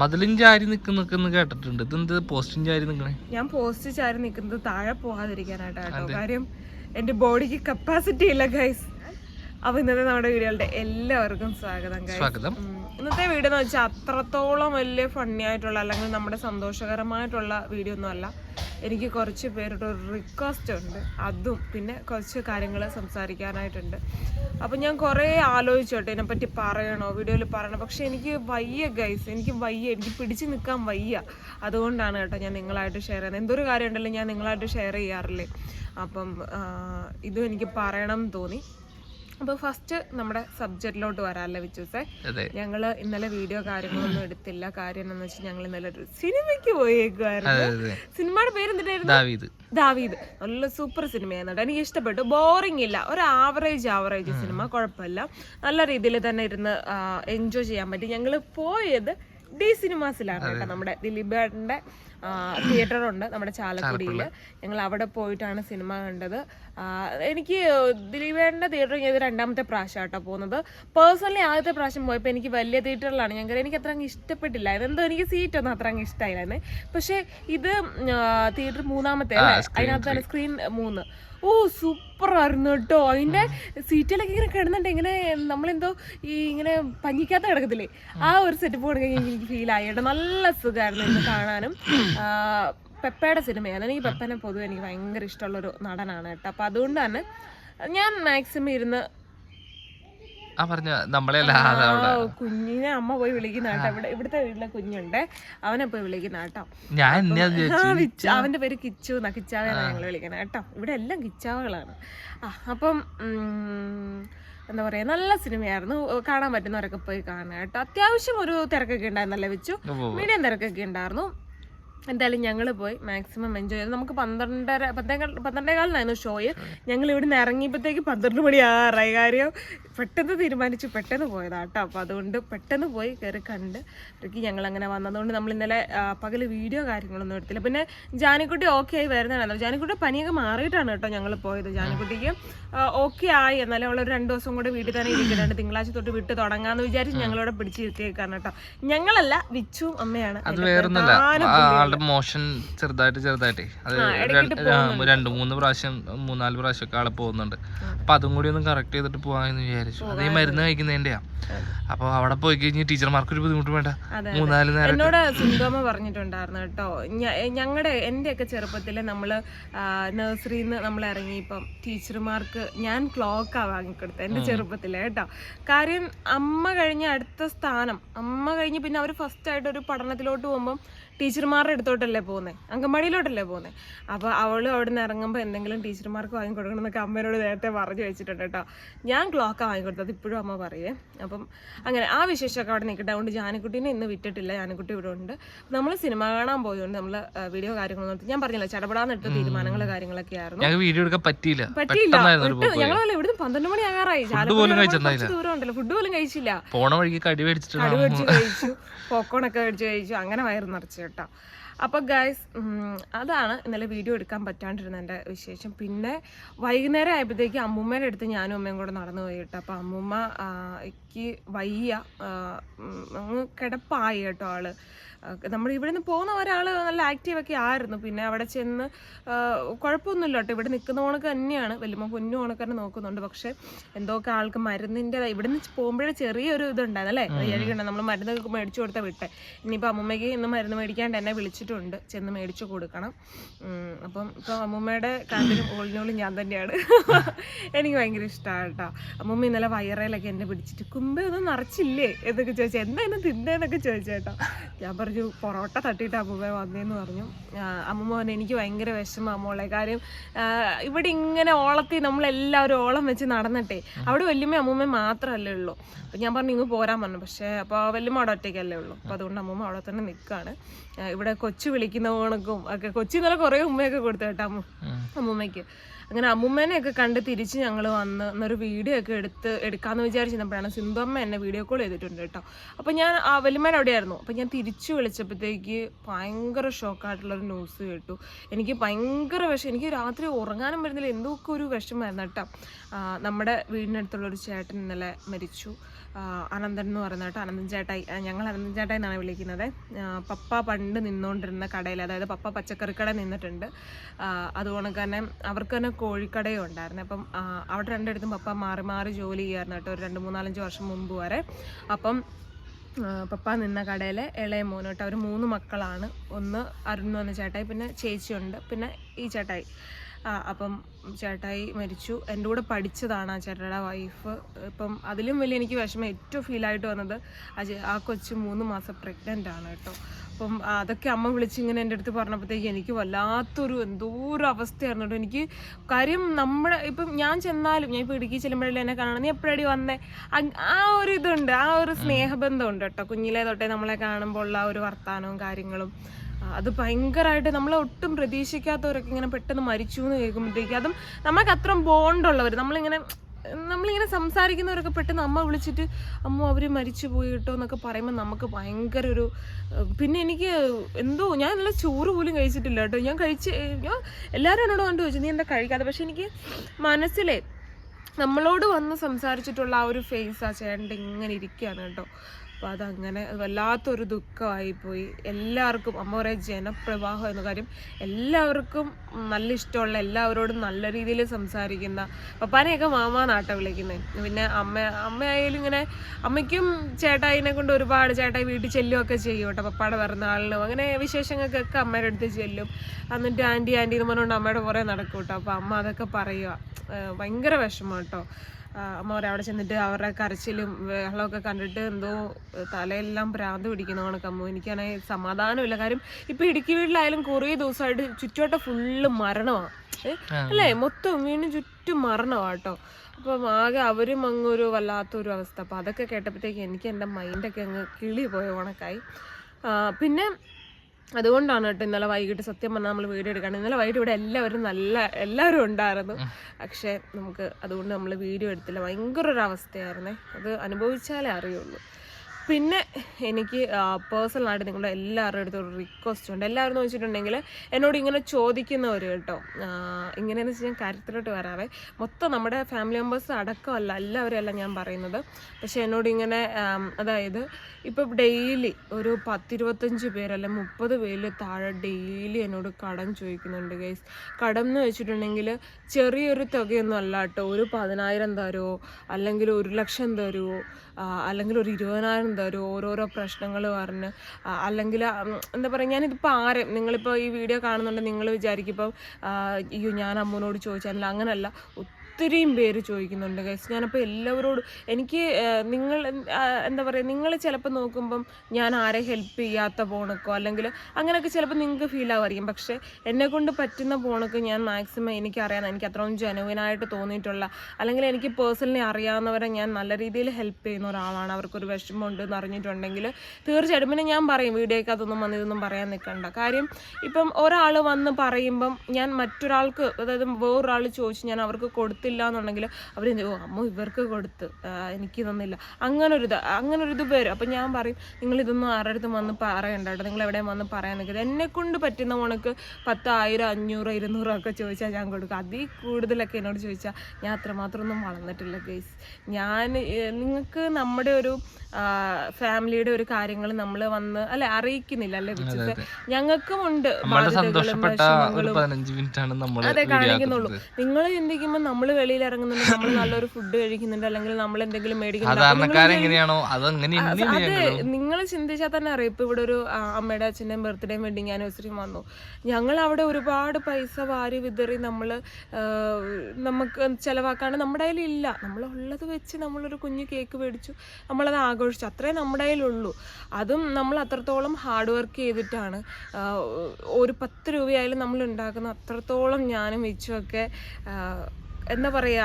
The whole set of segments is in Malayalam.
മതിലും ചാരി നിക്കുന്ന കേട്ടിട്ടുണ്ട്. ഇതെന്ത് പോസ്റ്റും ചാരി നിക്കണേ? ഞാൻ പോസ്റ്റ് ചാരി നിൽക്കുന്നത് താഴെ പോകാതിരിക്കാനായിട്ടാണ് കാര്യം എന്റെ ബോഡിക്ക് കപ്പാസിറ്റി ഇല്ല ഗൈസ് അപ്പൊ ഇന്നത്തെ നമ്മുടെ വീഡിയോകളുടെ എല്ലാവർക്കും സ്വാഗതം സ്വാഗതം. ഇന്നത്തെ വീഡിയോ എന്ന് വെച്ചാൽ അത്രത്തോളം വലിയ ഫണ്ണി ആയിട്ടുള്ള അല്ലെങ്കിൽ നമ്മുടെ സന്തോഷകരമായിട്ടുള്ള വീഡിയോ ഒന്നും അല്ല. എനിക്ക് കുറച്ച് പേരുടെ ഒരു റിക്വസ്റ്റ് ഉണ്ട്. അതും പിന്നെ കുറച്ച് കാര്യങ്ങൾ സംസാരിക്കാനായിട്ടുണ്ട്. അപ്പം ഞാൻ കുറേ ആലോചിച്ചോട്ടെ ഇതിനെപ്പറ്റി പറയണോ വീഡിയോയിൽ പറയണോ? പക്ഷേ എനിക്ക് വയ്യ ഗൈസ് എനിക്ക് വയ്യ. എനിക്ക് പിടിച്ചു നിൽക്കാൻ വയ്യ. അതുകൊണ്ടാണ് കേട്ടോ ഞാൻ നിങ്ങളായിട്ട് ഷെയർ ചെയ്യുന്നത്. എന്തൊരു കാര്യം ഉണ്ടല്ലോ ഞാൻ നിങ്ങളായിട്ട് ഷെയർ ചെയ്യാറില്ലേ? അപ്പം ഇതും എനിക്ക് പറയണം തോന്നി. അപ്പോൾ ഫസ്റ്റ് നമ്മുടെ സബ്ജക്റ്റിലോട്ട് വരാല്ലേ വിച്ചൂസേ? ഞങ്ങൾ ഇന്നലെ വീഡിയോ കാര്യങ്ങളൊന്നും എടുത്തില്ല. കാര്യം എന്താണെന്ന് വെച്ചാൽ ഞങ്ങൾ ഇന്നലെ ഒരു സിനിമയ്ക്ക് പോയേക്കുമായിരുന്നു സിനിമയുടെ പേര് എന്തിട്ടായിരുന്നു ദാവീദ്. നല്ല സൂപ്പർ സിനിമയായിരുന്നു എനിക്ക് ഇഷ്ടപ്പെട്ടു. ബോറിംഗ് ഇല്ല. ഒരു ആവറേജ് ആവറേജ് സിനിമ കുഴപ്പമില്ല. നല്ല രീതിയിൽ തന്നെ ഇരുന്ന് എൻജോയ് ചെയ്യാൻ പറ്റി. ഞങ്ങൾ പോയത് ഡി സിനിമാസിലാണ് കേട്ടോ നമ്മുടെ ദിലീപ് ദിലീപേട്ടന്റെ തിയേറ്റർ ഉണ്ട് നമ്മുടെ ചാലക്കുടിയിൽ ഞങ്ങൾ അവിടെ പോയിട്ടാണ് സിനിമ കണ്ടത്. എനിക്ക് എനിക്ക് ദിലീപേട്ടന്റെ തിയേറ്റർ ഞാൻ രണ്ടാമത്തെ പ്രാവശ്യം കേട്ടോ പോകുന്നത്. പേഴ്സണലി ആദ്യത്തെ പ്രാവശ്യം പോയപ്പോൾ എനിക്ക് വലിയ തിയേറ്ററിലാണ് ഞങ്ങൾ എനിക്ക് അത്ര അങ്ങ് ഇഷ്ടപ്പെട്ടില്ല. എന്തോ എനിക്ക് സീറ്റ് ഒന്നും അത്ര അങ്ങ് ഇഷ്ടമായില്ലായിരുന്നു പക്ഷേ ഇത് തിയേറ്റർ മൂന്നാമത്തെ അതിനകത്താണ് സ്ക്രീൻ മൂന്ന്. ഓ സൂപ്പർ ആയിരുന്നു കേട്ടോ. അതിന്റെ സീറ്റിലൊക്കെ ഇങ്ങനെ കിടന്നിട്ട് ഇങ്ങനെ നമ്മളെന്തോ ഈ ഇങ്ങനെ പഞ്ഞിക്കാത്ത കിടക്കത്തില്ലേ? ആ ഒരു സെറ്റപ്പ് കൊടുക്കാൻ എനിക്ക് ഫീൽ ആയി കേട്ടോ. നല്ല സുഖമായിരുന്നു ഇത് കാണാനും. പെപ്പയുടെ സിനിമയാണ് എനിക്ക് പെപ്പനെ പൊതുവെ എനിക്ക് ഭയങ്കര ഇഷ്ടമുള്ളൊരു നടനാണ് കേട്ടോ. അപ്പം അതുകൊണ്ട് തന്നെ ഞാൻ മാക്സിമം ഇരുന്ന് ആ പറഞ്ഞ നമ്മളെ കുഞ്ഞിനെ അമ്മ പോയി വിളിക്കുന്ന കേട്ടോ. ഇവിടെ ഇവിടുത്തെ വീട്ടിലെ കുഞ്ഞുണ്ട്. അവനെ പോയി വിളിക്കുന്ന കേട്ടോ. ഞാൻ അവന്റെ പേര് കിച്ചു എന്നാ. ഞങ്ങൾ വിളിക്കണേ കേട്ടോ. ഇവിടെ എല്ലാം കിച്ചാവകളാണ്. ആ അപ്പം എന്താ പറയാ നല്ല സിനിമയായിരുന്നു. കാണാൻ പറ്റുന്നവരൊക്കെ പോയി കാണാം കേട്ടോ. അത്യാവശ്യം ഒരു തിരക്കൊക്കെ ഉണ്ടായിരുന്നല്ലേ വെച്ചു. മീഡിയം തിരക്കൊക്കെ ഉണ്ടായിരുന്നു. എന്തായാലും ഞങ്ങൾ പോയി. മാക്സിമം എൻജോയ് ചെയ്തു. നമുക്ക് പന്ത്രണ്ടര പന്ത്രണ്ടേ പന്ത്രണ്ടേകാലിനായിരുന്നു ഷോയ്. ഞങ്ങൾ ഇവിടുന്ന് ഇറങ്ങിയപ്പോഴത്തേക്ക് പന്ത്രണ്ട് മണി ആറായി. കാര്യം പെട്ടെന്ന് തീരുമാനിച്ചു പെട്ടെന്ന് പോയതാ കേട്ടോ. അപ്പോൾ അതുകൊണ്ട് പെട്ടെന്ന് പോയി കയറി കണ്ട് ഇടയ്ക്ക് ഞങ്ങൾ അങ്ങനെ വന്നതുകൊണ്ട് നമ്മൾ ഇന്നലെ പകൽ വീഡിയോ കാര്യങ്ങളൊന്നും എടുത്തില്ല. പിന്നെ ജാനിക്കുട്ടി ഓക്കെ ആയി വരുന്നതാണ് ജാനിക്കുട്ടി പനിയൊക്കെ മാറിയിട്ടാണ് കേട്ടോ ഞങ്ങൾ പോയത്. ജാനിക്കുട്ടിക്ക് ഓക്കെ ആയി. എന്നാലും അവളൊരു രണ്ട് ദിവസം കൂടെ വീട്ടിൽ തന്നെ ഇരിക്കുന്നുണ്ട്. തിങ്കളാഴ്ച തൊട്ട് വിട്ട് തുടങ്ങാമെന്ന് വിചാരിച്ച് ഞങ്ങളിവിടെ പിടിച്ചിരുത്തിയേക്കാണ് കേട്ടോ. ഞങ്ങളല്ല വിച്ചും അമ്മയാണ്. അത് അതിന്റെ വേറൊന്നുമല്ല. പ്രധാന ആ, ആളുടെ മോഷൻ ചെറുതായിട്ട് ചെറുതായിട്ടേ. അത് രണ്ട് ആ, രണ്ട് മൂന്ന് പ്രാവശ്യം മൂന്നാൽ പ്രാവശ്യം ഒക്കെ ആളെ പോകുന്നുണ്ട്. അപ്പൊ അതും കൂടി ഒന്ന് കറക്റ്റ് ചെയ്തിട്ട് പോവാൻ വിചാരിച്ചു അത് അതേ മരുന്ന് കഴിക്കുന്നതിന്റെയാ. അപ്പൊ അവിടെ പോയി കഴിഞ്ഞാൽ ടീച്ചർമാർക്ക് ഒരു ബുദ്ധിമുട്ട് വേണ്ട. മൂന്നാൽ നേരം എന്നോട് സിന്ധോമ പറഞ്ഞിട്ടുണ്ടായിരുന്നു കേട്ടോ. ഞങ്ങളുടെ എന്റെ ചെറുപ്പത്തിൽ നമ്മൾ നഴ്സറിയിൽ നിന്ന് നമ്മൾ ഇറങ്ങി ഇറങ്ങിയപ്പം ടീച്ചർമാർക്ക് ഞാൻ ക്ലോക്കാണ് വാങ്ങിക്കൊടുത്തത് എന്റെ ചെറുപ്പത്തിൽ കേട്ടോ. കാര്യം അമ്മ കഴിഞ്ഞ അടുത്ത സ്ഥാനം അമ്മ കഴിഞ്ഞ് പിന്നെ അവർ ഫസ്റ്റ് ആയിട്ട് ഒരു പഠനത്തിലോട്ട് പോകുമ്പം ടീച്ചർമാരുടെ അടുത്തോട്ടല്ലേ പോകുന്നത് അങ്കമാടിയിലോട്ടല്ലേ പോകുന്നത് അപ്പോൾ അവൾ അവിടെ നിന്ന് ഇറങ്ങുമ്പോൾ എന്തെങ്കിലും ടീച്ചർമാർക്ക് വാങ്ങിക്കൊടുക്കണം എന്നൊക്കെ അമ്മേനോട് നേരത്തെ പറഞ്ഞു വെച്ചിട്ടുണ്ട് കേട്ടോ. ഞാൻ ക്ലോക്കാണ് വാങ്ങിക്കൊടുത്തത് ഇപ്പോഴും അമ്മ പറയേ. അപ്പം അങ്ങനെ ആ വിശേഷമൊക്കെ അവിടെ നിൽക്കട്ടെ അതുകൊണ്ട് ജാനക്കുട്ടീനെ ഇന്ന് വിട്ടിട്ടില്ല. ജാനക്കുട്ടി ഇവിടെ ഉണ്ട്. നമ്മൾ സിനിമ കാണാൻ പോയതുകൊണ്ട് നമ്മൾ വീഡിയോ കാര്യങ്ങളൊന്നും ഞാൻ പറഞ്ഞില്ല ചടപടാന്നിട്ട് തീരുമാനങ്ങൾ കാര്യങ്ങളൊക്കെ ആയിരുന്നു. വീഡിയോ എടുക്കാൻ പറ്റിയില്ല. പറ്റിയില്ല. ഞങ്ങൾ ഇവിടുന്ന് പന്ത്രണ്ട് മണി ആകാറായി. ദൂരം ഉണ്ടല്ലോ. ഫുഡ് പോലും കഴിച്ചില്ല. പോണ വഴിക്ക് കടി മേടിച്ചിട്ട് കടി മേടിച്ച് കഴിച്ചു. പോക്കോണൊക്കെ മേടിച്ച് കഴിച്ചു. അങ്ങനെ വയറ് നിറച്ചു കേട്ടോ. അപ്പോൾ ഗൈസ് അതാണ് ഇന്നലെ വീഡിയോ എടുക്കാൻ പറ്റാണ്ടിരുന്ന എന്റെ വിശേഷം. പിന്നെ വൈകുന്നേരം ആയപ്പോഴത്തേക്ക് അമ്മൂമ്മേന്റെ അടുത്ത് ഞാനും അമ്മയും കൂടെ നടന്നു പോയി കേട്ടോ. അപ്പോൾ അമ്മൂമ്മ ആ, ക്ക് വയ്യ അങ്ങ് കിടപ്പായി കേട്ടോ ആൾ. നമ്മൾ ഇവിടെ നിന്ന് പോകുന്ന ഒരാൾ നല്ല ആക്റ്റീവ് ഒക്കെ ആയിരുന്നു. പിന്നെ അവിടെ ചെന്ന് കുഴപ്പമൊന്നുമില്ല കേട്ടോ. ഇവിടെ നിൽക്കുന്ന കണക്ക് തന്നെയാണ്. വലിയ പൊന്നു കണക്കന്നെ നോക്കുന്നുണ്ട്. പക്ഷെ എന്തൊക്കെ ആൾക്ക് മരുന്നിന്റെ ഇവിടെ നിന്ന് പോകുമ്പോഴേ ചെറിയൊരു ഇതുണ്ടായിരുന്നു അല്ലേ? വിചാരിക്കണ്ട നമ്മൾ മരുന്ന് മേടിച്ചു കൊടുത്താൽ വിട്ടെ. ഇനിയിപ്പോൾ അമ്മൂമ്മയ്ക്ക് ഇന്ന് മരുന്ന് മേടിക്കാണ്ട് എന്നെ വിളിച്ചിട്ടുണ്ട്. ചെന്ന് മേടിച്ചു കൊടുക്കണം. അപ്പം ഇപ്പം അമ്മൂമ്മയുടെ കാന്തിനും ഓളിനോളും ഞാൻ തന്നെയാണ്. എനിക്ക് ഭയങ്കര ഇഷ്ടമാണ് കേട്ടോ. അമ്മൂമ്മ ഇന്നലെ വയറയിലൊക്കെ എന്നെ പിടിച്ചിട്ട് കുമ്പ ഒന്നും നിറച്ചില്ലേ എന്നൊക്കെ ചോദിച്ചു. എന്തായാലും തിന്നേന്നൊക്കെ ചോദിച്ചു കേട്ടോ. ഞാൻ പറഞ്ഞു പൊറോട്ട തട്ടിയിട്ട് അമ്മൂമ്മ വന്നേന്ന് പറഞ്ഞു. അമ്മൂമ്മ പറഞ്ഞു എനിക്ക് ഭയങ്കര വിഷമം അമ്മോളെ കാര്യം ഇവിടെ ഇങ്ങനെ ഓളത്തി നമ്മളെല്ലാവരും ഓളം വെച്ച് നടന്നിട്ടേ അവിടെ വല്യമ്മ അമ്മൂമ്മ മാത്രമല്ലേ ഉള്ളൂ. അപ്പം ഞാൻ പറഞ്ഞു ഇങ്ങ് പോരാൻ പറഞ്ഞു. പക്ഷേ അപ്പോൾ വല്യമ്മ അവിടെ ഒറ്റയ്ക്കല്ലേ ഉള്ളൂ. അപ്പോൾ അതുകൊണ്ട് അമ്മൂമ്മ അവിടെ തന്നെ നിൽക്കുകയാണ് ഇവിടെ കൊച്ചു വിളിക്കുന്ന ഓണക്കും ഒക്കെ കൊച്ചി ഇന്നലെ കുറേ ഉമ്മയൊക്കെ കൊടുത്തു കേട്ടോ അമ്മ അമ്മൂമ്മയ്ക്ക്. അങ്ങനെ അമ്മൂമ്മേനെയൊക്കെ കണ്ട് തിരിച്ച് ഞങ്ങൾ വന്ന് എന്നൊരു വീഡിയോ ഒക്കെ എടുത്ത് എടുക്കാമെന്ന് വിചാരിച്ചിരുന്നപ്പോഴാണ് സിന്ധുമ്മ എന്നെ വീഡിയോ കോൾ ചെയ്തിട്ടുണ്ട് കേട്ടോ. അപ്പോൾ ഞാൻ ആ അവിടെ അവിടെയായിരുന്നു. അപ്പോൾ ഞാൻ തിരിച്ചു വിളിച്ചപ്പോഴത്തേക്ക് ഭയങ്കര ഷോക്കായിട്ടുള്ളൊരു ന്യൂസ് കേട്ടു. എനിക്ക് ഭയങ്കര വിഷം എനിക്ക് രാത്രി ഉറങ്ങാനും വരുന്നില്ല എന്തൊക്കെ ഒരു വിഷമായിരുന്നു കേട്ടോ. നമ്മുടെ വീടിനടുത്തുള്ളൊരു ചേട്ടൻ ഇന്നലെ മരിച്ചു. അനന്തൻ എന്ന് പറയുന്ന കേട്ടോ അനന്തൻ ചേട്ടായി. ഞങ്ങൾ അനന്തൻ ചേട്ടായി എന്നാണ് വിളിക്കുന്നത്. പപ്പ പണ്ട് നിന്നുകൊണ്ടിരുന്ന കടയിൽ അതായത് പപ്പ പച്ചക്കറിക്കട നിന്നിട്ടുണ്ട്. അതുകൊണ്ട് തന്നെ അവർക്ക് തന്നെ കോഴിക്കടയും ഉണ്ടായിരുന്നു. അപ്പം അവിടെ രണ്ടിടത്തും പപ്പ മാറി മാറി ജോലി ചെയ്യായിരുന്നു കേട്ടോ ഒരു രണ്ട് മൂന്നാലഞ്ച് വർഷം മുമ്പ് വരെ. അപ്പം പപ്പ നിന്ന കടയിലെ ഇളയ മോന് കേട്ടോ അവർ മൂന്ന് മക്കളാണ്. ഒന്ന് അരുൺ എന്ന് പറഞ്ഞ ചേട്ടായി പിന്നെ ചേച്ചിയുണ്ട് പിന്നെ ഈ ചേട്ടായി. അപ്പം ചേട്ടായി മരിച്ചു. എന്റെ കൂടെ പഠിച്ചതാണ് ആ ചേട്ടയുടെ വൈഫ് ഇപ്പം അതിലും വലിയ എനിക്ക് വിഷമം ഏറ്റവും ഫീലായിട്ട് വന്നത് ആ കൊച്ച് ആ കൊച്ചു മൂന്ന് മാസം പ്രഗ്നന്റ് ആണ് കേട്ടോ. അപ്പം അതൊക്കെ അമ്മ വിളിച്ച് ഇങ്ങനെ എന്റെ അടുത്ത് പറഞ്ഞപ്പോഴത്തേക്ക് എനിക്ക് വല്ലാത്തൊരു എന്തോ ഒരു അവസ്ഥയായിരുന്നു കേട്ടോ. എനിക്ക് കാര്യം നമ്മുടെ ഇപ്പം ഞാൻ ചെന്നാലും ഞാൻ ഇപ്പോൾ ഇടുക്കി ചെല്ലുമ്പോഴല്ലേ എന്നെ കാണണം നീ എപ്പോഴടി വന്നേ? ആ ഒരു ഇതുണ്ട് ആ ഒരു സ്നേഹബന്ധം ഉണ്ട് കേട്ടോ. കുഞ്ഞിലെ തൊട്ടേ നമ്മളെ കാണുമ്പോൾ ഉള്ള ആ ഒരു വർത്താനവും കാര്യങ്ങളും. അത് ഭയങ്കരമായിട്ട് നമ്മൾ ഒട്ടും പ്രതീക്ഷിക്കാത്തവരൊക്കെ ഇങ്ങനെ പെട്ടെന്ന് മരിച്ചു എന്ന് കേൾക്കുമ്പോഴത്തേക്ക് അതും നമുക്ക് അത്രയും ബോണ്ടുള്ളവർ നമ്മളിങ്ങനെ നമ്മളിങ്ങനെ സംസാരിക്കുന്നവരൊക്കെ പെട്ടെന്ന് അമ്മ വിളിച്ചിട്ട് അമ്മ അവർ മരിച്ചു പോയി കേട്ടോ എന്നൊക്കെ പറയുമ്പോൾ നമുക്ക് ഭയങ്കര ഒരു പിന്നെ എനിക്ക് എന്തോ ഞാൻ നല്ല ചോറ് പോലും കഴിച്ചിട്ടില്ല കേട്ടോ. ഞാൻ കഴിച്ച് ഞാൻ എല്ലാവരും എന്നോട് കണ്ടു ചോദിച്ചു നീ എന്താ കഴിക്കാതെ പക്ഷെ എനിക്ക് മനസ്സിലെ നമ്മളോട് വന്ന് സംസാരിച്ചിട്ടുള്ള ആ ഒരു ഫേസ് ആ ചേട്ടന്റെ ഇങ്ങനെ ഇരിക്കുകയാണ് കേട്ടോ. അപ്പോൾ അതങ്ങനെ വല്ലാത്തൊരു ദുഃഖമായിപ്പോയി. എല്ലാവർക്കും അമ്മ പറയുക ജനപ്രവാഹം എന്ന കാര്യം എല്ലാവർക്കും നല്ല ഇഷ്ടമുള്ള എല്ലാവരോടും നല്ല രീതിയിൽ സംസാരിക്കുന്ന പപ്പാനെയൊക്കെ മാമാ നാട്ടെ വിളിക്കുന്നത് പിന്നെ അമ്മ അമ്മയായാലും ഇങ്ങനെ അമ്മയ്ക്കും ചേട്ടായിനെ കൊണ്ട് ഒരുപാട് ചേട്ടായി വീട്ടിൽ ചെല്ലുമൊക്കെ ചെയ്യും കേട്ടോ പപ്പാടെ പിറന്നാളിനും. അങ്ങനെ വിശേഷങ്ങൾക്കൊക്കെ അമ്മയുടെ അടുത്ത് ചെല്ലും. എന്നിട്ട് ആന്റി ആന്റി എന്ന് പറഞ്ഞുകൊണ്ട് അമ്മയുടെ പുറകെ നടക്കും കേട്ടോ. അപ്പോൾ അമ്മ അതൊക്കെ പറയുക ഭയങ്കര വിഷമം കേട്ടോ. അമ്മ അവിടെ ചെന്നിട്ട് അവരുടെ കരച്ചിലും ബഹളമൊക്കെ കണ്ടിട്ട് എന്തോ തലയെല്ലാം ഭ്രാന്ത് പിടിക്കുന്ന കണക്ക് അമ്മ. എനിക്കാണെങ്കിൽ സമാധാനമില്ല. കാര്യം ഇപ്പം ഇടുക്കി വീട്ടിലായാലും കുറേ ദിവസമായിട്ട് ചുറ്റുവട്ടം ഫുള്ള് മരണമാണ് അല്ലേ? മൊത്തം വീണ്ടും ചുറ്റും മരണമാണ് കേട്ടോ. അപ്പം ആകെ അവരും അങ്ങൊരു ഒരു വല്ലാത്തൊരു അവസ്ഥ. അപ്പം അതൊക്കെ കേട്ടപ്പോഴത്തേക്ക് എനിക്ക് എന്റെ മൈൻഡൊക്കെ അങ്ങ് കിളി പോയ കണക്കായി പിന്നെ അതുകൊണ്ടാണ് കേട്ടോ ഇന്നലെ വൈകിട്ട് സത്യം പറഞ്ഞാൽ നമ്മൾ വീഡിയോ എടുക്കണം ഇന്നലെ വൈകിട്ട് ഇവിടെ എല്ലാവരും നല്ല എല്ലാവരും ഉണ്ടായിരുന്നു. പക്ഷേ നമുക്ക് അതുകൊണ്ട് നമ്മൾ വീഡിയോ എടുത്തില്ല. ഭയങ്കര ഒരു അവസ്ഥയായിരുന്നേ അത് അനുഭവിച്ചാലേ അറിയുള്ളൂ. പിന്നെ എനിക്ക് പേഴ്സണലായിട്ട് നിങ്ങളുടെ എല്ലാവരുടെ അടുത്തും ഒരു റിക്വസ്റ്റ് ഉണ്ട്. എല്ലാവരും എന്ന് വെച്ചിട്ടുണ്ടെങ്കിൽ എന്നോട് ഇങ്ങനെ ചോദിക്കുന്നവർ കേട്ടോ. ഇങ്ങനെയെന്ന് വെച്ചാൽ ഞാൻ കാര്യത്തിലോട്ട് വരാവേ. മൊത്തം നമ്മുടെ ഫാമിലി മെമ്പേഴ്സ് അടക്കമല്ല എല്ലാവരും അല്ല ഞാൻ പറയുന്നത്. പക്ഷേ എന്നോട് ഇങ്ങനെ അതായത് ഇപ്പം ഡെയിലി ഒരു പത്തിരുപത്തഞ്ച് പേരല്ല മുപ്പത് പേരിൽ താഴെ ഡെയിലി എന്നോട് കടം ചോദിക്കുന്നുണ്ട് ഗൈസ് കടം എന്ന് വെച്ചിട്ടുണ്ടെങ്കിൽ ചെറിയൊരു തുകയൊന്നും അല്ല കേട്ടോ. ഒരു പതിനായിരം തരുമോ അല്ലെങ്കിൽ ഒരു ലക്ഷം തരുമോ അല്ലെങ്കിൽ ഒരു ഇരുപതിനായിരം തരുമോ ഓരോരോ പ്രശ്നങ്ങൾ പറഞ്ഞ് അല്ലെങ്കിൽ എന്താ പറയുക ഞാനിതിപ്പോൾ ആരും നിങ്ങളിപ്പോൾ ഈ വീഡിയോ കാണുന്നുണ്ട് നിങ്ങൾ വിചാരിക്കും ഇപ്പം അയ്യോ ഞാൻ അമ്മൂനോട് ചോദിച്ചാൽ അങ്ങനല്ല. ഒത്തിരിയും പേര് ചോദിക്കുന്നുണ്ട് ഗൈസ് ഞാനപ്പോൾ എല്ലാവരോടും എനിക്ക് നിങ്ങൾ എന്താ പറയുക നിങ്ങൾ ചിലപ്പോൾ നോക്കുമ്പം ഞാൻ ആരെ ഹെൽപ്പ് ചെയ്യാത്ത പോണക്കോ അല്ലെങ്കിൽ അങ്ങനെയൊക്കെ ചിലപ്പോൾ നിങ്ങൾക്ക് ഫീൽ ആവുമായിരിക്കും പക്ഷേ എന്നെ കൊണ്ട് പറ്റുന്ന പോണക്ക് ഞാൻ മാക്സിമം എനിക്കറിയാം എനിക്ക് അത്രയും ജനുവിനായിട്ട് തോന്നിയിട്ടുള്ള അല്ലെങ്കിൽ എനിക്ക് പേഴ്സണലി അറിയാവുന്നവരെ ഞാൻ നല്ല രീതിയിൽ ഹെൽപ്പ് ചെയ്യുന്ന ഒരാളാണ്. അവർക്കൊരു വിഷമമുണ്ട് എന്ന് അറിഞ്ഞിട്ടുണ്ടെങ്കിൽ തീർച്ചയായിട്ടും. പിന്നെ ഞാൻ പറയും വീഡിയോയ്ക്ക് അതൊന്നും വന്ന് ഇതൊന്നും പറയാൻ നിൽക്കണ്ട. കാര്യം ഇപ്പം ഒരാൾ വന്ന് പറയുമ്പം ഞാൻ മറ്റൊരാൾക്ക് അതായത് വേറൊരാൾ ചോദിച്ച് ഞാൻ അവർക്ക് കൊടുത്തില്ല എന്നുണ്ടെങ്കിൽ അവർ ഓ അമ്മ ഇവർക്ക് കൊടുത്ത് എനിക്ക് തന്നില്ല. അങ്ങനൊരു ഇത് അങ്ങനൊരു ഇത് വരും. അപ്പം ഞാൻ പറയും നിങ്ങൾ ഇതൊന്നും ആരുടെ അടുത്തും വന്ന് പറയണ്ട കേട്ടോ. നിങ്ങൾ എവിടെയും വന്ന് പറയാൻ നിൽക്കരുത്. എന്നെ കൊണ്ട് പറ്റുന്ന ഉണക്ക് പത്തായിരം അഞ്ഞൂറ് ഇരുന്നൂറോ ഒക്കെ ചോദിച്ചാൽ ഞാൻ കൊടുക്കും. അതിൽ കൂടുതലൊക്കെ എന്നോട് ചോദിച്ചാൽ ഞാൻ അത്രമാത്രം ഒന്നും വളർന്നിട്ടില്ല ഗൈസ് ഞാൻ നിങ്ങൾക്ക് നമ്മുടെ ഒരു ഫാമിലിയുടെ ഒരു കാര്യങ്ങൾ നമ്മൾ വന്ന് അല്ലെ അറിയിക്കുന്നില്ല അല്ലെ ഞങ്ങൾക്കും ഉണ്ട് അതെ കാണിക്കുന്നുള്ളൂ. നിങ്ങൾ ചിന്തിക്കുമ്പോൾ നമ്മൾ വെളിയിൽ ഇറങ്ങുന്നുണ്ട് നമ്മൾ നല്ലൊരു ഫുഡ് കഴിക്കുന്നുണ്ട്. അല്ലെങ്കിൽ നമ്മൾ എന്തെങ്കിലും മേടിക്കുന്നുണ്ട്. അത് നിങ്ങൾ ചിന്തിച്ചാൽ തന്നെ അറിയാം. ഇപ്പൊ ഇവിടെ ഒരു അമ്മയുടെ അച്ഛന്റെയും ബർത്ത്ഡേയും വെഡിങ് ആനിവേഴ്സറിയും വന്നു. ഞങ്ങൾ അവിടെ ഒരുപാട് പൈസ വാരി വിതറി നമ്മൾ നമുക്ക് ചിലവാക്കാണ്ട് നമ്മുടെ നമ്മൾ ഉള്ളത് വെച്ച് നമ്മളൊരു കുഞ്ഞു കേക്ക് മേടിച്ചു. നമ്മളത് ആഘോഷിച്ചു. അത്രേ നമ്മുടെ കയ്യിലുള്ളൂ. അതും നമ്മൾ അത്രത്തോളം ഹാർഡ് വർക്ക് ചെയ്തിട്ടാണ്. ഒരു പത്ത് രൂപയായാലും നമ്മൾ ഉണ്ടാക്കുന്ന അത്രത്തോളം ഞാനും വെച്ചുമൊക്കെ എന്താ പറയുക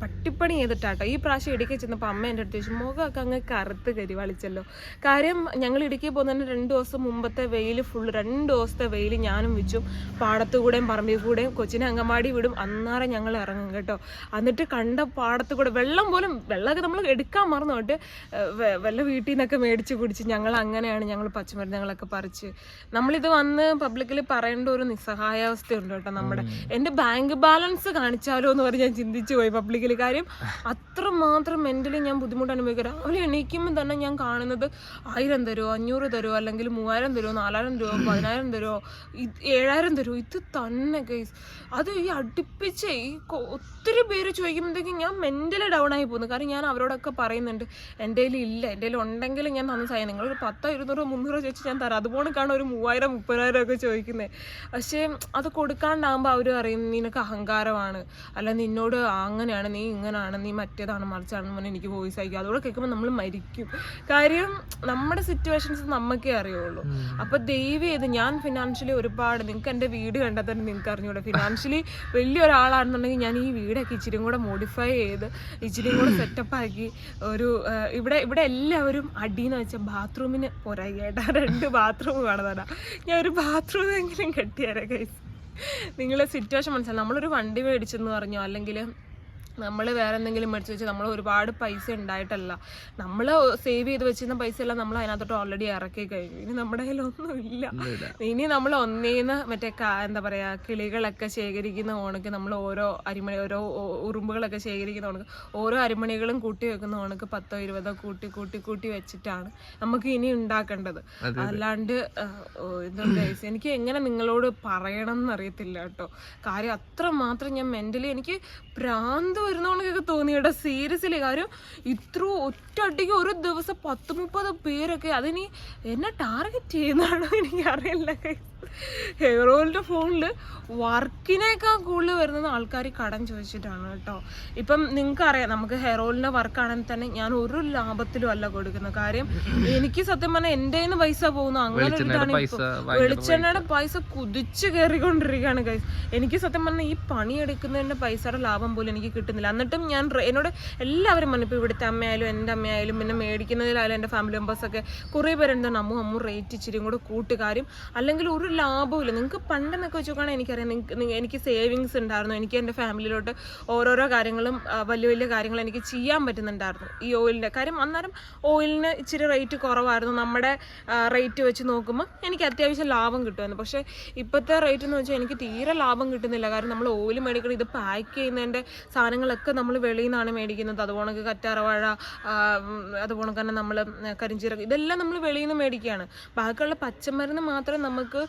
പട്ടിപ്പണി ചെയ്തിട്ടാട്ടോ. ഈ പ്രാവശ്യം ഇടുക്കി ചെന്നപ്പോൾ അമ്മ എന്റെ അടുത്ത് ചോദിച്ചു മുഖമൊക്കെ അങ്ങ് കറുത്ത് കരിവാളിച്ചല്ലോ കാര്യം ഞങ്ങൾ ഇടുക്കി പോകുന്നതിന് രണ്ട് ദിവസം മുമ്പത്തെ വെയിൽ ഫുൾ രണ്ട് ദിവസത്തെ വെയിൽ ഞാനും വെച്ചും. പാടത്തുകൂടെയും പറമ്പിൽ കൂടെയും കൊച്ചിനെ അങ്കമാടി വിടും. അന്നേരം ഞങ്ങൾ ഇറങ്ങും കേട്ടോ. എന്നിട്ട് കണ്ട പാടത്ത് കൂടെ വെള്ളം പോലും വെള്ളമൊക്കെ നമ്മൾ എടുക്കാൻ മറന്നു. തൊട്ട് വല്ല വീട്ടിൽ നിന്നൊക്കെ മേടിച്ച് കുടിച്ച് ഞങ്ങൾ അങ്ങനെയാണ് ഞങ്ങൾ പച്ചമരുന്നുകളൊക്കെ പറിച്ച്. നമ്മളിത് വന്ന് പബ്ലിക്കിൽ പറയേണ്ട ഒരു നിസ്സഹായാവസ്ഥയുണ്ട് കേട്ടോ നമ്മുടെ. എന്റെ ബാങ്ക് ബാലൻസ് കാണിച്ചാലോ എന്ന് പറഞ്ഞ് ഞാൻ ചിന്തിച്ചു പോയി. പബ്ലിക്കിൽ കാര്യം. അത്രമാത്രം മെന്റലി ഞാൻ ബുദ്ധിമുട്ട് അനുഭവിക്കുക രാവിലെ എണീക്കുമ്പോൾ തന്നെ ഞാൻ കാണുന്നത് ആയിരം തരുമോ അഞ്ഞൂറ് തരുമോ അല്ലെങ്കിൽ മൂവായിരം തരുമോ നാലായിരം തരുമോ പതിനായിരം തരുമോ ഏഴായിരം തരുമോ ഇത് തന്നെ കേസ് അത് ഈ അടുപ്പിച്ച് ഈ ഒത്തിരി പേര് ചോദിക്കുമ്പോഴത്തേക്കും ഞാൻ മെന്റലി ഡൗൺ ആയി പോകുന്നു. കാരണം ഞാൻ അവരോടൊക്കെ പറയുന്നുണ്ട് എന്റെ കയ്യിൽ ഇല്ല എന്റെ കയ്യിൽ ഉണ്ടെങ്കിൽ ഞാൻ തന്ന സാധനം. നിങ്ങളൊരു പത്തോ ഇരുന്നൂറോ മുന്നൂറോ ചോദിച്ച് ഞാൻ തരാം. അതുപോലെ കാണും ഒരു മൂവായിരം മുപ്പതിനായിരം ഒക്കെ ചോദിക്കുന്നത് പക്ഷേ അത് കൊടുക്കാണ്ടാകുമ്പോൾ അവർ പറയും നിനക്ക് അഹങ്കാരമാണ്. അല്ല നിന്നോട് അങ്ങനെയാണ് നീ ഇങ്ങനെയാണ് നീ മറ്റേതാണ് മറിച്ചാണെന്ന് പറഞ്ഞാൽ എനിക്ക് വോയിസ് അയക്കും. അതോടെ കേൾക്കുമ്പോൾ നമ്മൾ മരിക്കും. കാര്യം നമ്മുടെ സിറ്റുവേഷൻസ് നമുക്കേ അറിയുള്ളൂ. അപ്പൊ ദൈവം ചെയ്ത് ഞാൻ ഫിനാൻഷ്യലി ഒരുപാട് നിങ്ങൾക്ക് എന്റെ വീട് കണ്ടാൽ തന്നെ നിങ്ങൾക്ക് അറിഞ്ഞൂടെ. ഫിനാൻഷ്യലി വലിയ ഒരാളാണെന്നുണ്ടെങ്കിൽ ഞാൻ ഈ വീടൊക്കെ ഇച്ചിരി കൂടെ മോഡിഫൈ ചെയ്ത് ഇച്ചിരി കൂടെ സെറ്റപ്പ് ആക്കി ഒരു ഇവിടെ ഇവിടെ എല്ലാവരും അടിയെന്ന് വെച്ചാൽ ബാത്റൂമിന് പോരായി കേട്ടാ രണ്ട് ബാത്റൂം കാണുന്നതാ. ഞാൻ ഒരു ബാത്റൂം എങ്കിലും കെട്ടിയാരേ കൈസ് നിങ്ങളെ സിറ്റുവേഷൻ മനസ്സിലായി നമ്മളൊരു വണ്ടി മേടിച്ചെന്ന് പറഞ്ഞോ അല്ലെങ്കിൽ നമ്മൾ വേറെ എന്തെങ്കിലും മേടിച്ച് വെച്ച് നമ്മൾ ഒരുപാട് പൈസ ഉണ്ടായിട്ടല്ല. നമ്മൾ സേവ് ചെയ്ത് വെച്ചിരുന്ന പൈസ എല്ലാം നമ്മൾ അതിനകത്തോട്ട് ഓൾറെഡി ഇറക്കി കഴിഞ്ഞു. ഇനി നമ്മുടെ കയ്യിലൊന്നും ഇല്ല ഇനി നമ്മൾ ഒന്നേന്ന് മറ്റേ എന്താ പറയാ കിളികളൊക്കെ ശേഖരിക്കുന്ന ഓണക്ക് നമ്മൾ ഓരോ അരിമണി ഓരോ ഉറുമ്പുകളൊക്കെ ശേഖരിക്കുന്ന ഓണക്ക് ഓരോ അരിമണികളും കൂട്ടി വെക്കുന്ന ഓണക്ക് പത്തോ ഇരുപതോ കൂട്ടി കൂട്ടി കൂട്ടി വെച്ചിട്ടാണ് നമുക്ക് ഇനി ഉണ്ടാക്കേണ്ടത്. അല്ലാണ്ട് എന്തുകൊണ്ട് എനിക്ക് എങ്ങനെ നിങ്ങളോട് പറയണം എന്നറിയത്തില്ല കേട്ടോ. കാര്യം അത്ര മാത്രം ഞാൻ മെന്റലി എനിക്ക് ഭ്രാന്ത് വരുന്നോണൊക്കെ തോന്നി കേട്ടോ. സീരിയസ്ലി കാര്യം ഇത്ര ഒറ്റയടിക്ക് ഒരു ദിവസം പത്ത് മുപ്പത് പേരൊക്കെ അതിനി എന്നെ ടാർഗറ്റ് ചെയ്യുന്നതാണോ എനിക്കറിയില്ല ഹെയർ ഓയിലിന്റെ ഫോണിൽ വർക്കിനേക്കാൾ കൂടുതൽ വരുന്നത് ആൾക്കാർ കടം ചോദിച്ചിട്ടാണ് കേട്ടോ. ഇപ്പം നിങ്ങൾക്ക് അറിയാം നമുക്ക് ഹെയർ ഓയിലിന്റെ വർക്കാണെങ്കിൽ തന്നെ ഞാൻ ഒരു ലാഭത്തിലും അല്ല കൊടുക്കുന്നത്. കാര്യം എനിക്ക് സത്യം പറഞ്ഞാൽ എന്റെ നിന്ന് പൈസ പോകുന്നു അങ്ങനെ ഇതാണ്. വെളിച്ചെണ്ണയുടെ പൈസ കുതിച്ച് കയറിക്കൊണ്ടിരിക്കുകയാണ് ഗൈസ് എനിക്ക് സത്യം പറഞ്ഞാൽ ഈ പണിയെടുക്കുന്നതിന്റെ പൈസയുടെ ലാഭം പോലും എനിക്ക് കിട്ടുന്നില്ല. എന്നിട്ടും ഞാൻ എന്നോട് എല്ലാവരും പറഞ്ഞു ഇപ്പോൾ ഇവിടുത്തെ അമ്മയായാലും എന്റെ അമ്മയായാലും പിന്നെ മേടിക്കുന്നതിലായാലും എന്റെ ഫാമിലി മെമ്പേഴ്സൊക്കെ കുറേ പേരെന്താണ് അമ്മു അമ്മു റേറ്റ് ഇച്ചിരി കൂടെ കൂട്ടുകാരും. അല്ലെങ്കിൽ ഒരു ലാഭമില്ല നിങ്ങൾക്ക് പണ്ടെന്നൊക്കെ വെച്ച് നോക്കുകയാണെങ്കിൽ എനിക്കറിയാം എനിക്ക് സേവിങ്സ് ഉണ്ടായിരുന്നു. എനിക്ക് എന്റെ ഫാമിലിയിലോട്ട് ഓരോരോ കാര്യങ്ങളും വലിയ വലിയ കാര്യങ്ങൾ എനിക്ക് ചെയ്യാൻ പറ്റുന്നുണ്ടായിരുന്നു ഈ ഓയിലിന്റെ. കാര്യം അന്നേരം ഓയിലിന് ഇച്ചിരി റേറ്റ് കുറവായിരുന്നു. നമ്മുടെ റേറ്റ് വെച്ച് നോക്കുമ്പോൾ എനിക്ക് അത്യാവശ്യം ലാഭം കിട്ടുമായിരുന്നു. പക്ഷേ ഇപ്പോഴത്തെ റേറ്റ് എന്ന് വെച്ചാൽ എനിക്ക് തീരെ ലാഭം കിട്ടുന്നില്ല. കാരണം നമ്മൾ ഓയിൽ മേടിക്കണം ഇത് പാക്ക് ചെയ്യുന്നതിന്റെ സാധനങ്ങളൊക്കെ നമ്മൾ വെളിയിൽ നിന്നാണ് മേടിക്കുന്നത്. അതുപോണക്ക് കറ്റാറവാഴ അതുപോലെ തന്നെ നമ്മൾ കരിഞ്ചീരകം ഇതെല്ലാം നമ്മൾ വെളിയിൽ നിന്ന് മേടിക്കുകയാണ്. ബാക്കിയുള്ള പച്ചമരുന്ന് മാത്രമേ നമുക്ക്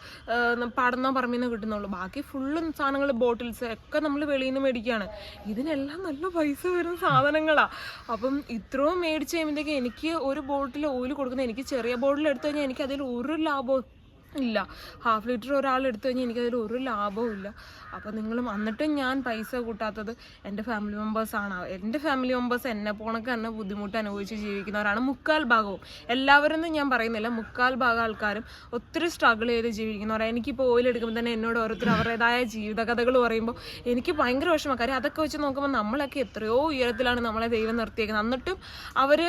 പാടന്നോ പറമ്പിൽ നിന്ന് കിട്ടുന്നുള്ളൂ. ബാക്കി ഫുള്ളും സാധനങ്ങൾ ബോട്ടിൽസ് ഒക്കെ നമ്മൾ വെളിയിൽ നിന്ന് മേടിക്കുകയാണ് ഇതിനെല്ലാം നല്ല പൈസ വരുന്ന സാധനങ്ങളാണ് അപ്പം ഇത്രയും മേടിച്ച് കഴിയുമ്പോഴത്തേക്ക് എനിക്ക് ഒരു ബോട്ടിൽ ഓയിൽ കൊടുക്കുന്ന എനിക്ക് ചെറിയ ബോട്ടിൽ എടുത്തു കഴിഞ്ഞാൽ എനിക്ക് അതിൽ ഒരു ലാഭവും ഇല്ല. ഹാഫ് ലിറ്റർ ഒരാൾ എടുത്തു കഴിഞ്ഞാൽ എനിക്കതിൽ ഒരു ലാഭവും ഇല്ല. അപ്പോൾ നിങ്ങൾ എന്നിട്ടും ഞാൻ പൈസ കൂട്ടാത്തത് എന്റെ ഫാമിലി മെമ്പേഴ്സാണ് എന്റെ ഫാമിലി മെമ്പേഴ്സ് എന്നെ പോണക്ക് തന്നെ ബുദ്ധിമുട്ട് അനുഭവിച്ച് ജീവിക്കുന്നവരാണ് മുക്കാൽ ഭാഗവും. എല്ലാവരും ഞാൻ പറയുന്നില്ല. മുക്കാൽ ഭാഗം ആൾക്കാരും ഒത്തിരി സ്ട്രഗിൾ ചെയ്ത് ജീവിക്കുന്നവരാണ് എനിക്കിപ്പോൾ ഓയിൽ എടുക്കുമ്പോൾ തന്നെ എന്നോട് ഓരോരുത്തർ അവരുടേതായ ജീവിതകഥകൾ പറയുമ്പോൾ എനിക്ക് ഭയങ്കര വിഷമം കാര്യം അതൊക്കെ വെച്ച് നോക്കുമ്പോൾ നമ്മളൊക്കെ എത്രയോ ഉയരത്തിലാണ് നമ്മളെ ദൈവം നിർത്തിയേക്കുന്നത്. എന്നിട്ടും അവർ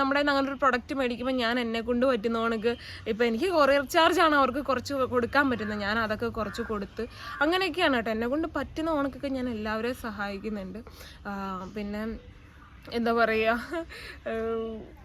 നമ്മുടെ ഞങ്ങളൊരു പ്രൊഡക്റ്റ് മേടിക്കുമ്പോൾ ഞാൻ എന്നെ കൊണ്ട് പറ്റുന്ന കണക്ക് ഇപ്പം എനിക്ക് കൊറിയർ ചാർജ് ആണ് അവർക്ക് കുറച്ച് കൊടുക്കാൻ പറ്റുന്നത് ഞാൻ അതൊക്കെ കുറച്ച് കൊടുത്ത് അങ്ങനെയൊക്കെയാണ് കേട്ടോ. എന്നെ കൊണ്ട് പറ്റുന്ന ഓണക്കൊക്കെ ഞാൻ എല്ലാവരെയും സഹായിക്കുന്നുണ്ട്. പിന്നെ എന്താ പറയുക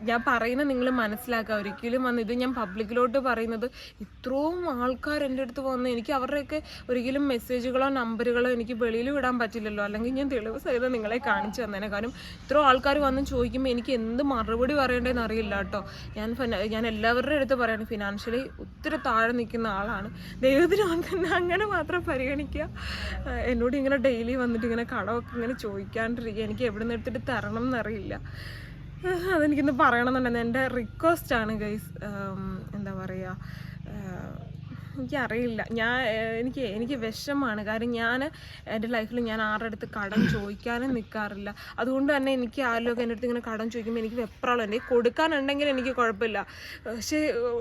ഞാൻ പറയുന്നത് നിങ്ങൾ മനസ്സിലാക്കുക. ഒരിക്കലും വന്ന് ഇത് ഞാൻ പബ്ലിക്കിലോട്ട് പറയുന്നത് ഇത്രയും ആൾക്കാർ എന്റെ അടുത്ത് വന്ന് എനിക്ക് അവരുടെയൊക്കെ ഒരിക്കലും മെസ്സേജുകളോ നമ്പറുകളോ എനിക്ക് വെളിയിൽ വിടാൻ പറ്റില്ലല്ലോ. അല്ലെങ്കിൽ ഞാൻ തെളിവ് സഹിതം നിങ്ങളെ കാണിച്ചു തന്നേനെ. കാരണം ഇത്രയും ആൾക്കാർ വന്ന് ചോദിക്കുമ്പോൾ എനിക്ക് എന്ത് മറുപടി പറയേണ്ടതെന്ന് അറിയില്ല കേട്ടോ. ഞാൻ ഞാൻ എല്ലാവരുടെ അടുത്ത് പറയുന്നത് ഫിനാൻഷ്യലി ഒത്തിരി താഴെ നിൽക്കുന്ന ആളാണ്. ദൈവത്തിന് അങ്ങനെ മാത്രം പരിഗണിക്കുക. എന്നോട് ഇങ്ങനെ ഡെയിലി വന്നിട്ട് ഇങ്ങനെ കടമൊക്കെ ഇങ്ങനെ ചോദിക്കാണ്ടിരിക്കുക. എനിക്ക് എവിടെ നിന്ന് എടുത്തിട്ട് തരണം എന്നറിയില്ല ആ, അതെനിക്കിന്ന് പറയണമെന്നുണ്ടെന്ന് എന്റെ റിക്വസ്റ്റ് ആണ് ഗൈസ് എന്താ പറയുക എനിക്കറിയില്ല. ഞാൻ എനിക്ക് എനിക്ക് വിഷമാണ്. കാര്യം ഞാൻ എന്റെ ലൈഫിൽ ഞാൻ ആരുടെ അടുത്ത് കടം ചോദിക്കാനും നിൽക്കാറില്ല അതുകൊണ്ട് തന്നെ എനിക്ക് ആരിലൊക്കെ എന്റെ അടുത്ത് ഇങ്ങനെ കടം ചോദിക്കുമ്പോൾ എനിക്ക് വെപ്രാളം. എന്റെ കൊടുക്കാനുണ്ടെങ്കിൽ എനിക്ക് കുഴപ്പമില്ല. പക്ഷേ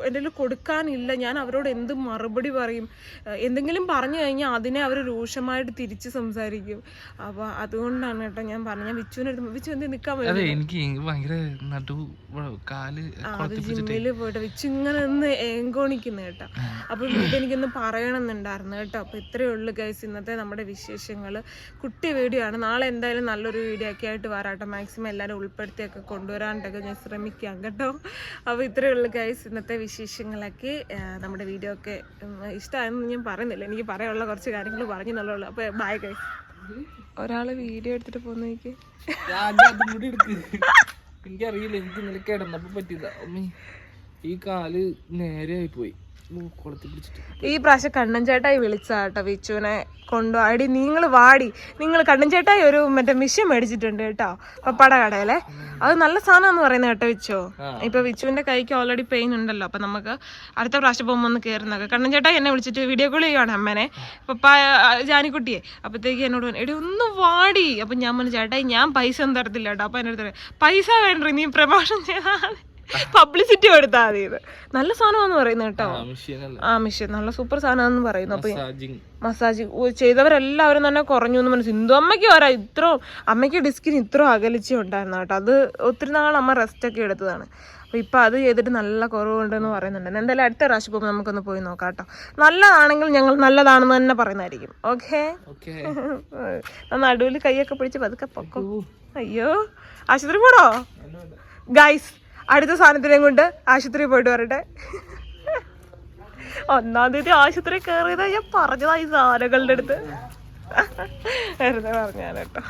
എന്റെ കയ്യിൽ കൊടുക്കാനില്ല. ഞാൻ അവരോട് എന്ത് മറുപടി പറയും? എന്തെങ്കിലും പറഞ്ഞു കഴിഞ്ഞാൽ അതിനെ അവർ രൂക്ഷമായിട്ട് തിരിച്ച് സംസാരിക്കും. അപ്പോൾ അതുകൊണ്ടാണ് കേട്ടോ ഞാൻ പറഞ്ഞത്. ഞാൻ വിച്ചുവിന്റെ അടുത്ത് വിച്ചു എന്ത് നിൽക്കാൻ പറ്റും എനിക്ക് ഭയങ്കര നടു വ- കാൽ ജിമ്മിൽ പോയിട്ട് വിച്ചു ഇങ്ങനെ ഒന്ന് ഏങ്കോണിക്കുന്നു കേട്ടോ. അപ്പം ഇതെനിക്കൊന്ന് പറയണമെന്നുണ്ടായിരുന്നു കേട്ടോ. അപ്പോൾ ഇത്രയേ ഉള്ളൂ ഗൈസ് ഇന്നത്തെ നമ്മുടെ വിശേഷങ്ങൾ കുട്ടി വീഡിയോ ആണ്. നാളെ എന്തായാലും നല്ലൊരു വീഡിയോ ഒക്കെ ആയിട്ട് വരാട്ടോ. മാക്സിമം എല്ലാവരും ഉൾപ്പെടുത്തിയൊക്കെ കൊണ്ടുവരാണ്ടൊക്കെ ഞാൻ ശ്രമിക്കാം കേട്ടോ. അപ്പോൾ ഇത്രയേ ഉള്ളൂ ഗൈസ് ഇന്നത്തെ വിശേഷങ്ങളൊക്കെ നമ്മുടെ വീഡിയോ ഒക്കെ ഇഷ്ടമായെന്ന് ഞാൻ പറയുന്നില്ല. എനിക്ക് പറയാനുള്ള കുറച്ച് കാര്യങ്ങൾ പറഞ്ഞു എന്നുള്ളൂ അപ്പോൾ ബൈ ഗൈസ് ഒരാൾ വീഡിയോ എടുത്തിട്ട് പോന്നേക്ക് എനിക്കറിയില്ല എനിക്ക് ഇന്നലെ കിടന്നപ്പോ പറ്റിയതാ. ഈ കാൽ നേരെ ആയി പോയി. ഈ പ്രാവശ്യം കണ്ണൻ ചേട്ടായി വിളിച്ചാട്ടോ വിച്ചുവിനെ കൊണ്ടുപോയി നിങ്ങൾ വാടി. നിങ്ങൾ കണ്ണൻ ചേട്ടായി ഒരു മറ്റേ മിഷ്യൻ മേടിച്ചിട്ടുണ്ട് കേട്ടോ പപ്പാട കടയിലെ. അത് നല്ല സാധനം പറയുന്നത് കേട്ടോ വിച്ചു. ഇപ്പൊ വിച്ചുവിന്റെ കൈക്ക് ഓൾറെഡി പെയിൻ ഉണ്ടല്ലോ അപ്പൊ നമുക്ക് അടുത്ത പ്രാവശ്യം പോകുമ്പോൾ ഒന്ന് കയറുന്നൊക്കെ കണ്ണൻ ചേട്ടായി എന്നെ വിളിച്ചിട്ട് വീഡിയോ കോൾ ചെയ്യുവാണ് അമ്മേനെ. പപ്പ ജാനിക്കുട്ടിയെ. അപ്പത്തേക്ക് എന്നോട് എടി ഒന്ന് വാടി. അപ്പൊ ഞാൻ പറഞ്ഞു ചേട്ടായി ഞാൻ പൈസ ഒന്നും തരത്തില്ല കേട്ടോ. അപ്പൊ എന്നോട് പൈസ വേണ്ട നീ പ്രമോഷൻ ചെയ്താൽ പബ്ലിസിറ്റി കൊടുത്താ മതി ഇത്. നല്ല സാധനമാണെന്ന് പറയുന്നത് കേട്ടോ. ആ മിഷ്യൻ നല്ല സൂപ്പർ സാധനമാണെന്ന് പറയുന്നു. അപ്പൊ മസാജ് ചെയ്തവരെല്ലാവരും തന്നെ കുറഞ്ഞു എന്ന് മനസ്സിൽ ഹിന്ദു അമ്മയ്ക്ക് വരാ ഇത്ര അമ്മയ്ക്ക് ഡിസ്കിന് ഇത്ര അകലിച്ചേ ഉണ്ടായിരുന്നു കേട്ടോ. അത് ഒത്തിരി നാൾ അമ്മ റെസ്റ്റ് ഒക്കെ എടുത്തതാണ്. അപ്പൊ ഇപ്പൊ അത് ചെയ്തിട്ട് നല്ല കുറവുണ്ടെന്ന് പറയുന്നുണ്ട്. എന്തായാലും അടുത്ത പ്രാവശ്യം പോകുമ്പോൾ നമുക്കൊന്ന് പോയി നോക്കാം കേട്ടോ. നല്ലതാണെങ്കിൽ ഞങ്ങൾ നല്ലതാണെന്ന് തന്നെ പറയുന്നതായിരിക്കും. ഓക്കെ? ഓക്കെ. നടുവിൽ കൈയൊക്കെ പിടിച്ച് പതുക്കെ പൊക്കോ. അയ്യോ. ആശുപത്രി പോടോ ഗൈസ് അടുത്ത സാധനത്തിനെയും കൊണ്ട് ആശുപത്രി പോയിട്ട് വരട്ടെ. ഒന്നാം തീയതി ആശുപത്രി കയറിയതാ ഞാൻ പറഞ്ഞതാ ഈ സാധനങ്ങളുടെ അടുത്ത്. വെറുതെ പറഞ്ഞാൽ കേട്ടോ